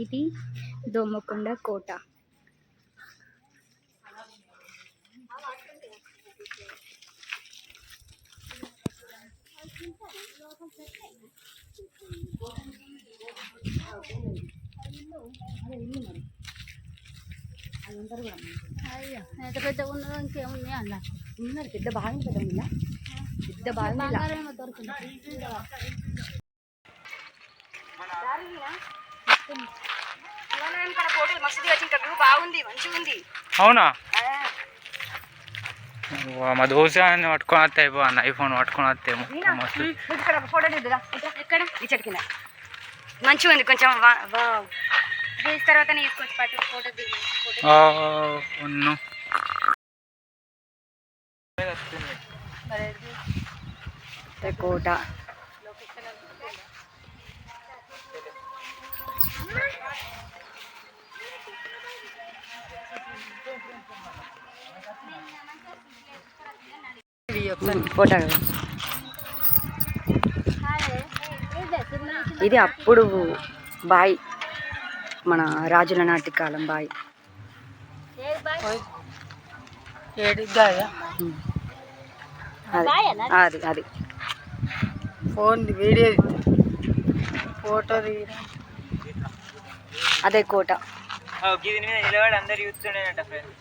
ఇది దోమకొండ కోట. అయ్యో ఎంత పెద్ద ఉన్నదో ఇంకేముంది అన్న? ఉన్నది పెద్ద బాగా పెద్ద ఉందా? పెద్ద బాగా బంగారం అవునా? వా, మా దోసాన్ని పట్టుకొని వస్తే అయిపో అన్న ఐఫోన్ పట్టుకొని వస్తే మస్తు. మంచిగా ఉంది కొంచెం వా- వావ్. చేసిన తర్వాత తీసుకొచ్చి పట్టు ఫోటో దిగి ఫోటో ఇది అప్పుడు బాయ్ మన రాజుల నాటి కాలం బాయ్. అది అది ఫోన్ వీడియో ఫోటో అదే కోట. గిది మీద నిలబడి అందరు చూస్తుండేనట ఫ్రెండ్స్